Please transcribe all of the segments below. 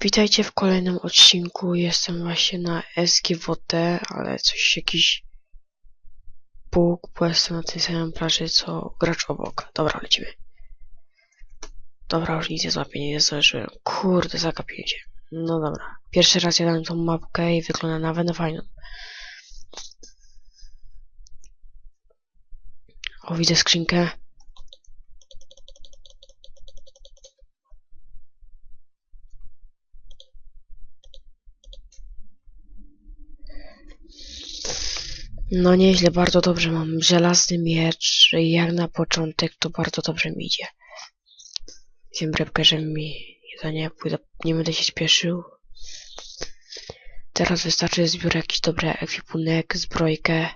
Witajcie w kolejnym odcinku. Jestem właśnie na SGWT, ale coś jakiś bóg, bo jestem na tej samej plaży co gracz obok. Dobra, lecimy. Dobra, już nic nie złapię, nie. Kurde, zagapiłem. No dobra. Pierwszy raz jadłem tą mapkę i wygląda nawet na fajną. O, widzę skrzynkę. No nieźle, bardzo dobrze mam żelazny miecz. Jak na początek to bardzo dobrze mi idzie. Wiem rybkę, że mi jedzenie pójdę, nie będę się śpieszył. Teraz wystarczy, zbiorę jakiś dobry ekwipunek, zbrojkę.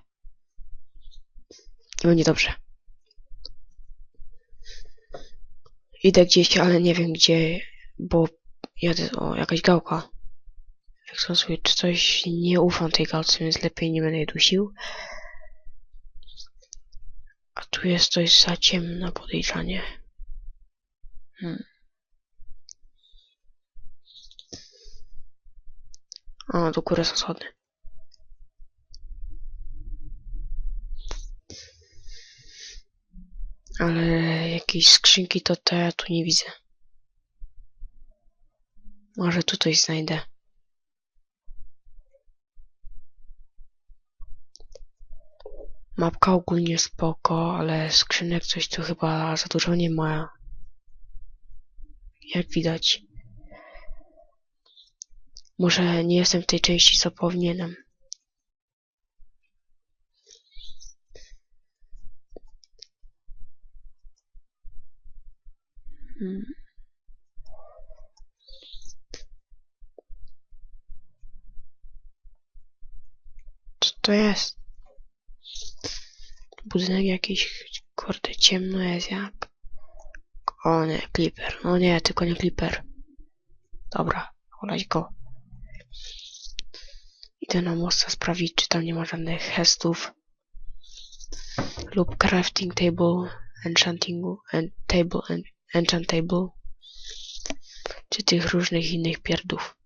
I będzie dobrze. Idę gdzieś, ale nie wiem gdzie, bo jadę, o, jakaś gałka. Jak sobie czy coś, nie ufam tej gałce, więc lepiej nie będę jej dusił. A tu jest coś za ciemno podejrzanie. Hmm. A, do góry są schody. Ale jakieś skrzynki to te ja tu nie widzę. Może tutaj znajdę. Mapka ogólnie spoko, ale skrzynek coś tu chyba za dużo nie ma. Jak widać. Może nie jestem w tej części co powinienem. Hmm. Co to jest? Budynek jakiś, kurde, ciemno jest jak. O nie, Clipper. No nie, tylko nie Clipper. Dobra, olać go. Idę na most sprawdzić, czy tam nie ma żadnych hestów. Lub crafting table, enchantingu, en, table, en, enchant table. Czy tych różnych innych pierdów.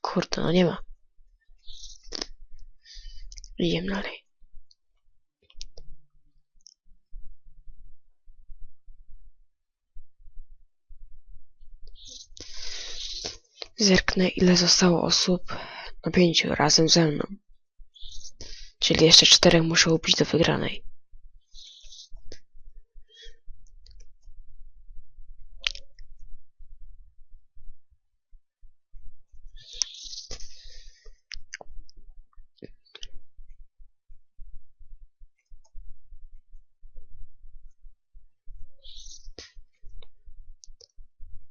Kurde, no nie ma. Idziemy dalej. Zerknę ile zostało osób na pięciu razem ze mną. Czyli jeszcze czterech muszę ubić do wygranej.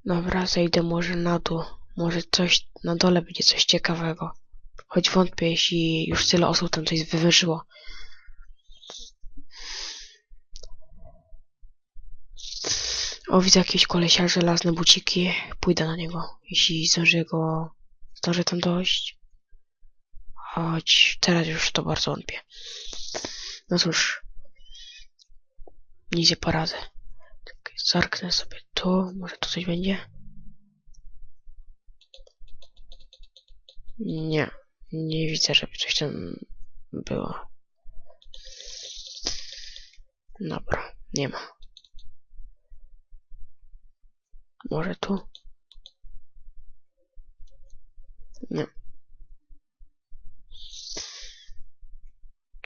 Dobra, zejdę może na dół. Może coś na dole będzie coś ciekawego. Choć wątpię, jeśli już tyle osób tam coś wywężyło. O, widzę jakieś kolesia, żelazne buciki. Pójdę na niego, jeśli zdążę go... Zdążę tam dojść. Choć teraz już to bardzo wątpię. No cóż. Nie poradzę. Tak, Zarknę sobie tu, może tu coś będzie. Nie, nie widzę, żeby coś tam było. Dobra, nie ma. Może tu? Nie.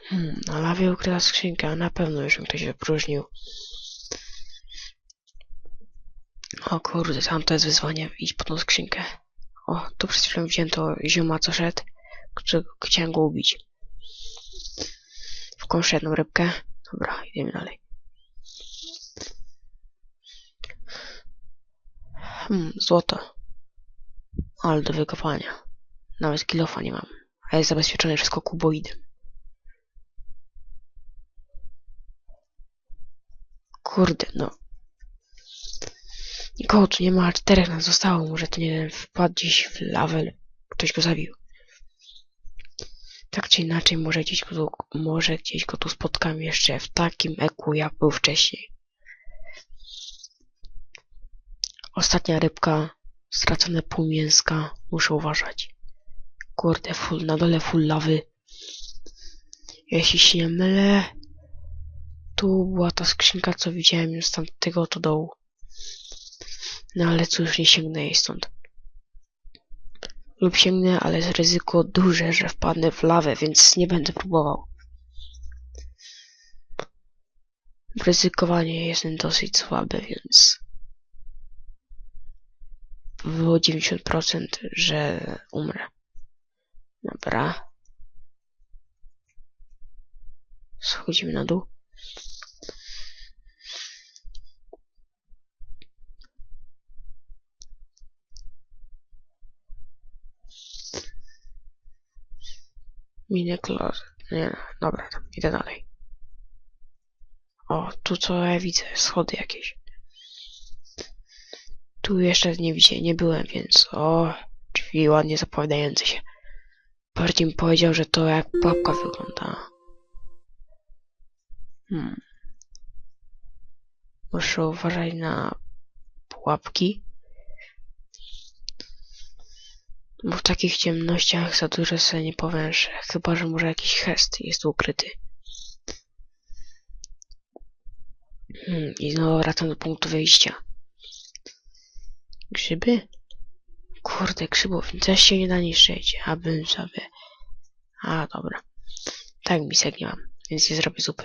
Hmm, na lawie ukryta skrzynka, na pewno już ją ktoś wypróżnił. O kurde, tam to jest wyzwanie, idź po tą skrzynkę. Tu przed chwilą widziałem to zioma, co szedł, którego chciałem go ubić. Wkąszę jedną rybkę. Dobra, idziemy dalej. Hmm, złoto. Ale do wykopania. Nawet kilofa nie mam. A jest zabezpieczone wszystko kuboidem. Kurde, no. Nikogo tu nie ma, czterech nas zostało. Może ten jeden wpadł gdzieś w lawę, ktoś go zabił. Tak czy inaczej, może gdzieś go tu, może gdzieś go tu spotkam jeszcze w takim eku, jak był wcześniej. Ostatnia rybka. Stracone pół mięska. Muszę uważać. Kurde, full, na dole full lawy. Jeśli się nie mylę, tu była ta skrzynka, co widziałem już z tamtego to dołu. No ale cóż, nie sięgnę jej stąd. Lub sięgnę, ale jest ryzyko duże, że wpadnę w lawę, więc nie będę próbował. Ryzykowanie jestem dosyć słabe, więc było 90%, że umrę. Dobra. Schodzimy na dół. Minie close. Nie, dobra, idę dalej. O, tu co ja widzę, schody jakieś. Tu jeszcze nie widziałem, nie byłem, więc o, drzwi ładnie zapowiadające się. Bardziej powiedział, że to jak pułapka wygląda. Hmm. Muszę uważać na pułapki. Bo w takich ciemnościach za dużo sobie nie powęszę. Chyba, że może jakiś gest jest ukryty. Hmm, I znowu wracam do punktu wyjścia. Grzyby? Kurde, grzybów też się nie da niszczyć, abym sobie... A, dobra. Tak misek nie mam, więc nie zrobię zupy.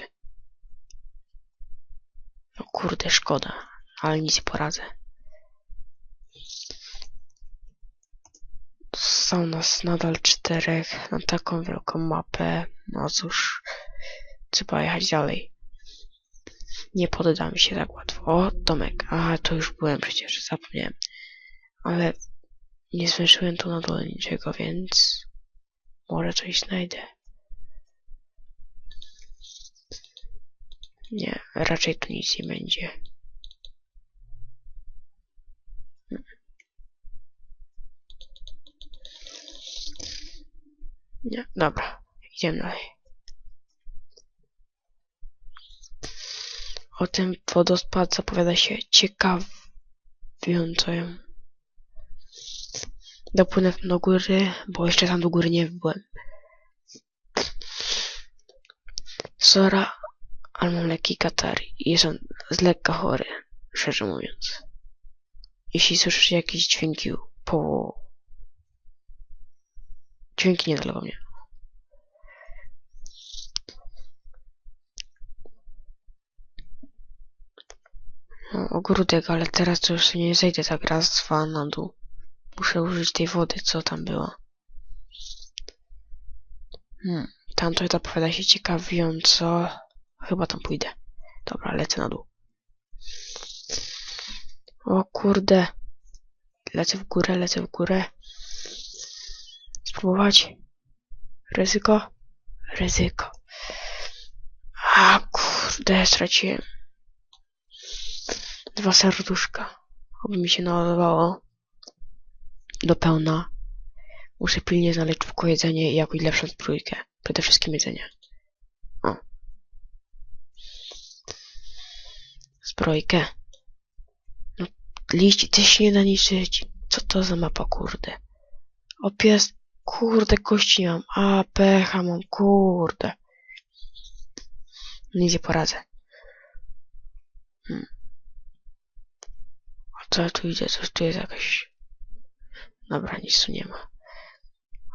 No kurde, szkoda, ale nic nie poradzę. Są nas nadal czterech na taką wielką mapę. No cóż, trzeba jechać dalej. Nie poddam się tak łatwo. O, domek. A, to już byłem przecież, zapomniałem. Ale nie zwęszyłem tu na dole niczego, więc może coś znajdę. Nie, raczej tu nic nie będzie. Dobra, idziemy dalej. O tym wodospad zapowiada się ciekawiąco. Dopłynę do góry, bo jeszcze tam do góry nie byłem. Sora, ale mam lekki katar i jestem z lekka chory, szczerze mówiąc. Jeśli słyszycie jakieś dźwięki po... Dźwięki nie dla mnie. No, ogródek, ale teraz to już nie zejdę tak raz, dwa na dół. Muszę użyć tej wody, co tam była. Hmm, tam to zapowiada się ciekawiąco. Chyba tam pójdę. Dobra, lecę na dół. O kurde. Lecę w górę, lecę w górę. Spróbować. Ryzyko. Ryzyko. A kurde, straciłem. Dwa serduszka. Oby mi się naładowało. Do pełna. Muszę pilnie znaleźć szybko jedzenie i jakąś lepszą zbrójkę. Przede wszystkim jedzenie. O. Zbrojkę. No, liści też nie da. Co to za mapa, kurde? O pies, kurde, kości mam. A, pecha mam, kurde. Nic nie poradzę. Hmm. A co tu idzie? Coś tu jest jakaś... Dobra, nic tu nie ma.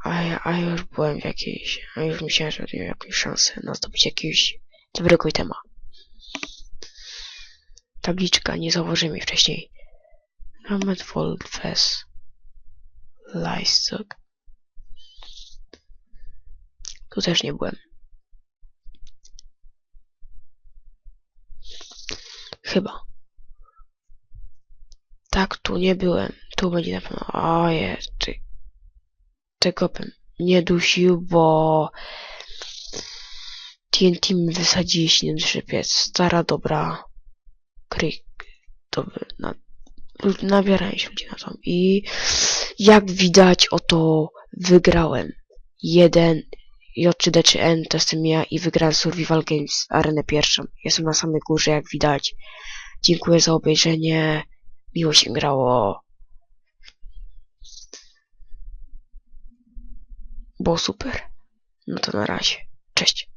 A ja, a już byłem w jakiejś... A już myślałem, że miał jakąś szansę na zdobycie jakiegoś dobrego itema. Tabliczka, nie zauważyłem jej wcześniej. Moment Wolfes. Livestock. Tu też nie byłem. Chyba. Tak, tu nie byłem. Tu będzie na pewno... Oje, czy... Tego bym nie dusił, bo... TNT mi wysadzi, jeśli nie duszy. Stara, dobra. Kryk. Dobry, na... Nabierałem się ludzi na to. I... Jak widać, oto wygrałem. 1 JDCN to jestem ja i wygrałem Survival Games Arenę pierwszą. Jestem na samej górze jak widać. Dziękuję za obejrzenie. Miło się grało. Było super. No to na razie. Cześć.